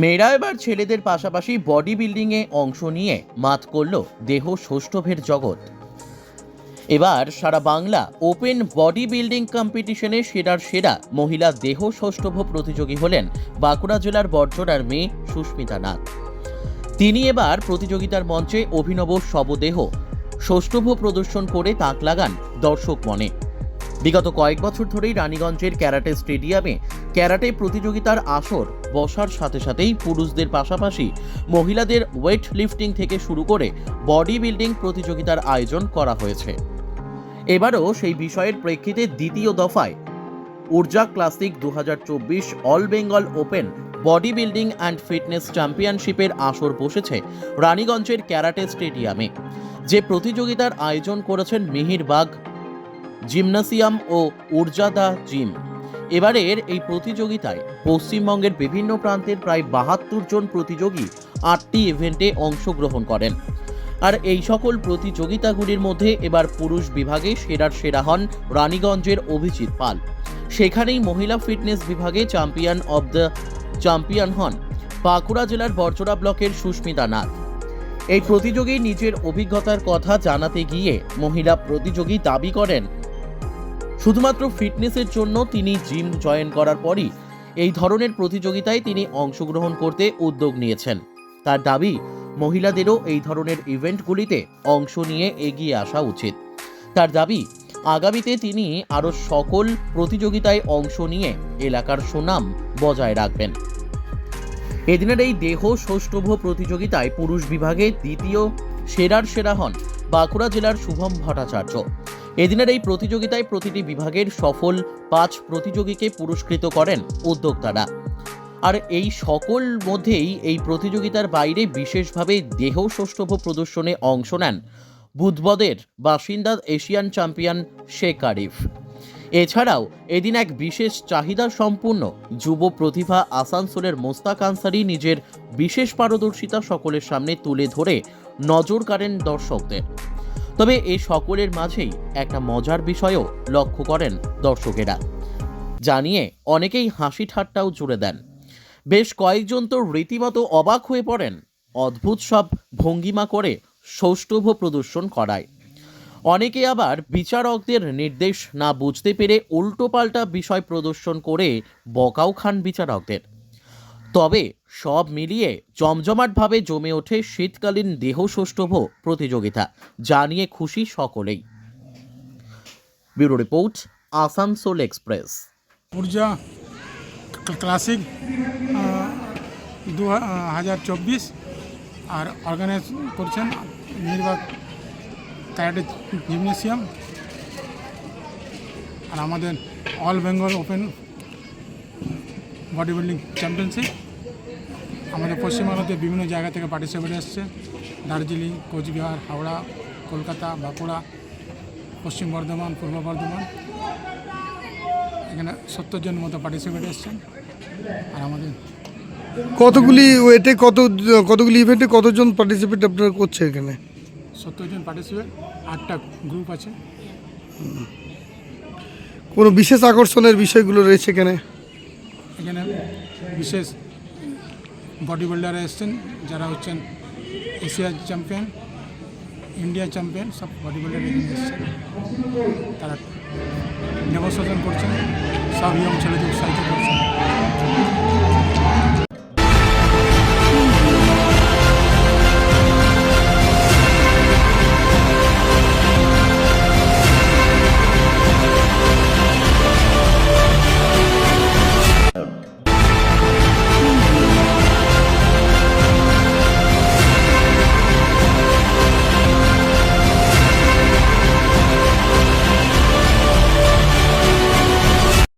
মেয়েরা এবার ছেলেদের পাশাপাশি বডি বিল্ডিংয়ে অংশ নিয়ে মাত করল দেহ সৌষ্ঠবের জগৎ। এবার সারা বাংলা ওপেন বডি বিল্ডিং কম্পিটিশনে সেরার সেরা মহিলা দেহ সৌষ্ঠভ প্রতিযোগী হলেন বাঁকুড়া জেলার বর্জরার মেয়ে সুস্মিতা নাথ। তিনি এবার প্রতিযোগিতার মঞ্চে অভিনব শবদেহ সৌষ্ঠভ প্রদর্শন করে তাক লাগান দর্শক মনে। বিগত কয়েক বছর ধরেই রানীগঞ্জের ক্যারাটে স্টেডিয়ামে ক্যারাটে প্রতিযোগিতার আসর বসার সাথে সাথেই পুরুষদের পাশাপাশি মহিলাদের ওয়েট লিফটিং থেকে শুরু করে বডি বিল্ডিং প্রতিযোগিতার আয়োজন করা হয়েছে। এবারও সেই বিষয়ের প্রেক্ষিতে দ্বিতীয় দফায় ঊর্জা ক্লাসিক দু হাজার চব্বিশ all Bengal open body building and fitness চ্যাম্পিয়নশিপের আসর বসেছে রানীগঞ্জের ক্যারাটে স্টেডিয়ামে। যে প্রতিযোগিতার আয়োজন করেছেন মিহিরবাগ জিমনাসিয়াম ও ঊর্জাদা জিম। এবারের এই প্রতিযোগিতায় পশ্চিমবঙ্গের বিভিন্ন প্রান্তের প্রায় বাহাত্তর জন প্রতিযোগী আটটি ইভেন্টে অংশগ্রহণ করেন। আর এই সকল প্রতিযোগিতাগুলির মধ্যে এবার পুরুষ বিভাগে সেরার সেরা হন রানীগঞ্জের অভিজিৎ পাল। সেখানেই মহিলা ফিটনেস বিভাগে চ্যাম্পিয়ন অব দ্য চ্যাম্পিয়ন হন বাঁকুড়া জেলার বরচড়া ব্লকের সুস্মিতা নাথ। এই প্রতিযোগী নিজের অভিজ্ঞতার কথা জানাতে গিয়ে মহিলা প্রতিযোগী দাবি করেন শুধুমাত্র ফিটনেসের জন্য তিনি জিম জয়েন করার পরই এই ধরনের প্রতিযোগিতায় তিনি অংশগ্রহণ করতে উদ্যোগ নিয়েছেন। তার দাবি, মহিলাদেরও এই ধরনের ইভেন্টগুলিতে অংশ নিয়ে এগিয়ে আসা উচিত। তার দাবি, আগামীতে তিনি আরও সকল প্রতিযোগিতায় অংশ নিয়ে এলাকার সুনাম বজায় রাখবেন। এদিনের এই দেহ সৌষ্ঠভ প্রতিযোগিতায় পুরুষ বিভাগে দ্বিতীয় সেরার সেরা হন বাঁকুড়া জেলার শুভম ভট্টাচার্য। এদিনের এই প্রতিযোগিতায় প্রতিটি বিভাগের সফল পাঁচ প্রতিযোগীকে পুরস্কৃত করেন উদ্যোক্তারা। আর এই সকল মধ্যেই এই প্রতিযোগিতার বাইরে বিশেষভাবে দেহ সৌষ্ঠভ প্রদর্শনে অংশ নেন বুধবদের বাসিন্দা এশিয়ান চ্যাম্পিয়ন শেখ আরিফ। এছাড়াও এদিন এক বিশেষ চাহিদা সম্পূর্ণ যুব প্রতিভা আসানসোলের মোস্তাক আনসারি নিজের বিশেষ পারদর্শিতা সকলের সামনে তুলে ধরে নজর কাড়েন দর্শকদের। তবে এ সকলের মাঝেই একটা মজার বিষয়ও লক্ষ্য করেন দর্শকেরা। জানিয়ে অনেকেই হাসি ঠাট্টাও জুড়ে দেন। বেশ কয়েকজন তো রীতিমতো অবাক হয়ে পড়েন। অদ্ভুত সব ভঙ্গিমা করে সৌষ্ঠভ প্রদর্শন করায়। অনেকে আবার বিচারকদের নির্দেশ না বুঝতে পেরে উল্টোপাল্টা বিষয় প্রদর্শন করে বকাও খান বিচারকদের। তবে সব মিলিয়ে জমজমাটভাবে জমে ওঠে শীতকালীন দেহ সৌষ্ঠভ প্রতিযোগিতা। যা নিয়ে খুশি সকলেই। Bureau report, Asansol Express. Urja classic দু হাজার চব্বিশ আর অর্গানাইজ করছেন নির্বাক ক্যারাটে জিমনেসিয়াম আর আমাদের all Bengal open body building championship. আমাদের পশ্চিমবাংলাতে বিভিন্ন জায়গা থেকে পার্টিসিপেট এসছে। দার্জিলিং কোচবিহার হাওড়া কলকাতা বাঁকুড়া পশ্চিম বর্ধমান পূর্ব বর্ধমান। এখানে সত্তর জন মতো পার্টিসিপেট এসছেন। আর আমাদের কতগুলি ওয়েটে কত কতগুলি ইভেন্টে কতজন পার্টিসিপেট আপনারা করছে এখানে? সত্তর জন পার্টিসিপেট আটটা গ্রুপ আছে। কোনো বিশেষ আকর্ষণের বিষয়গুলো রয়েছে এখানে? এখানে বিশেষ বডি বিল্ডাররা এসছেন, যারা হচ্ছেন এশিয়া চ্যাম্পিয়ন ইন্ডিয়া চ্যাম্পিয়ন সব বডি বিল্ডার এখানে এসছেন। তারা ডেমনস্ট্রেশন করছেন, সব ইয়ং ছেলেদের উৎসাহিত করছেন।